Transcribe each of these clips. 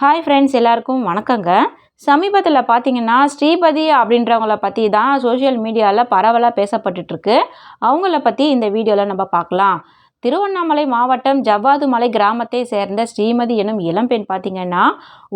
Hi friends எல்லாருக்கும் வணக்கங்க. சமீபத்தில் பார்த்தீங்கன்னா ஸ்ரீபதி அப்படின்றவங்கள பற்றி தான் சோஷியல் மீடியாவில் பரவலாக பேசப்பட்டுட்ருக்கு அவங்கள பற்றி இந்த வீடியோவில் நம்ம பார்க்கலாம். திருவண்ணாமலை மாவட்டம் ஜவ்வாதுமலை கிராமத்தை சேர்ந்த ஸ்ரீமதி எனும் இளம்பெண் பார்த்திங்கன்னா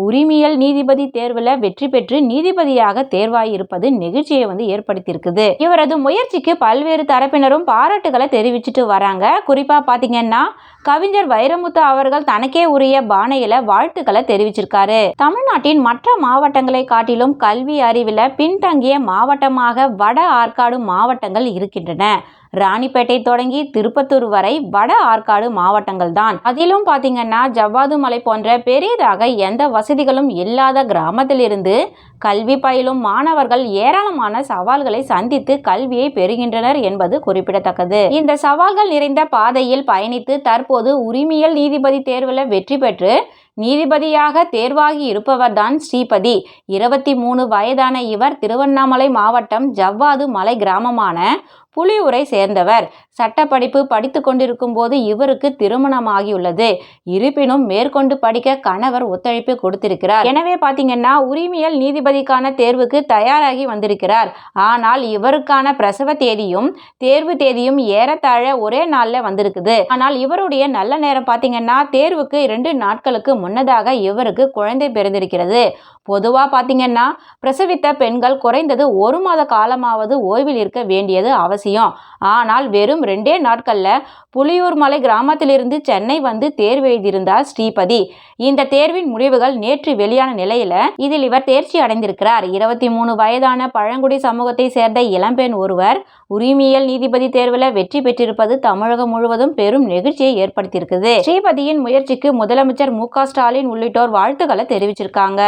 உரிமையல் நீதிபதி தேர்வில் வெற்றி பெற்று நீதிபதியாக தேர்வாயிருப்பது நெகிழ்ச்சியை வந்து ஏற்படுத்தியிருக்குது. இவரது முயற்சிக்கு பல்வேறு தரப்பினரும் பாராட்டுகளை தெரிவிச்சுட்டு வராங்க. குறிப்பாக பார்த்தீங்கன்னா கவிஞர் வைரமுத்து அவர்கள் தனக்கே உரிய பானையில் வாழ்த்துக்களை தெரிவிச்சிருக்காரு. தமிழ்நாட்டின் மற்ற மாவட்டங்களை காட்டிலும் கல்வி அறிவில் பின்தங்கிய மாவட்டமாக வட ஆற்காடு மாவட்டங்கள் இருக்கின்றன. ராணிப்பேட்டை தொடங்கி திருப்பத்தூர் வரை வட ஆற்காடு மாவட்டங்கள் தான் அதிலும் பாத்தீங்கன்னா ஜவ்வாது மலை போன்ற பெரியதாக எந்த வசதிகளும் இல்லாத கிராமத்திலிருந்து கல்வி பயிலும் மாணவர்கள் ஏராளமான சவால்களை சந்தித்து கல்வியை பெறுகின்றனர் என்பது குறிப்பிடத்தக்கது. இந்த சவால்கள் நிறைந்த பாதையில் பயணித்து தற்போது உரிமையல் நீதிபதி தேர்வில் வெற்றி பெற்று நீதிபதியாக தேர்வாகி இருப்பவர்தான் ஸ்ரீபதி. இருபத்தி மூணு வயதான இவர் திருவண்ணாமலை மாவட்டம் ஜவ்வாது மலை கிராமமான புலியூரை சேர்ந்தவர். சட்டப்படிப்பு படித்து கொண்டிருக்கும் போது இவருக்கு திருமணமாகியுள்ளது. இருப்பினும் மேற்கொண்டு படிக்க கணவர் ஒத்துழைப்பு கொடுத்திருக்கிறார். எனவே பாத்தீங்கன்னா உரிமையல் நீதிபதிக்கான தேர்வுக்கு தயாராகி வந்திருக்கிறார். ஆனால் இவருக்கான பிரசவ தேதியும் தேர்வு தேதியும் ஏறத்தாழ ஒரே நாள்ல வந்திருக்குது. ஆனால் இவருடைய நல்ல நேரம் பாத்தீங்கன்னா தேர்வுக்கு இரண்டு நாட்களுக்கு முன்னதாக இவருக்கு குழந்தை பிறந்திருக்கிறது. பொதுவாக பார்த்தீங்கன்னா பிரசவித்த பெண்கள் குறைந்தது ஒரு மாத காலமாவது ஓய்வில் இருக்க வேண்டியது அவசியம். அவசியம். ஆனால் வெறும் ரெண்டே நாட்களில் புலியூர் மலை கிராமத்திலிருந்து சென்னை வந்து தேர்வு எழுதியிருந்தார் ஸ்ரீபதி. இந்த தேர்வின் முடிவுகள் நேற்று வெளியான நிலையில இதில் இவர் தேர்ச்சி அடைந்திருக்கிறார். இருபத்தி மூணு வயதான பழங்குடி சமூகத்தை சேர்ந்த இளம்பெண் ஒருவர் உரிமையல் நீதிபதி தேர்வில் வெற்றி பெற்றிருப்பது தமிழகம் முழுவதும் பெரும் நெகிழ்ச்சியை ஏற்படுத்தியிருக்குது. ஸ்ரீபதியின் முயற்சிக்கு முதலமைச்சர் மு ஸ்டாலின் உள்ளிட்டோர் வாழ்த்துக்களை தெரிவிச்சிருக்காங்க.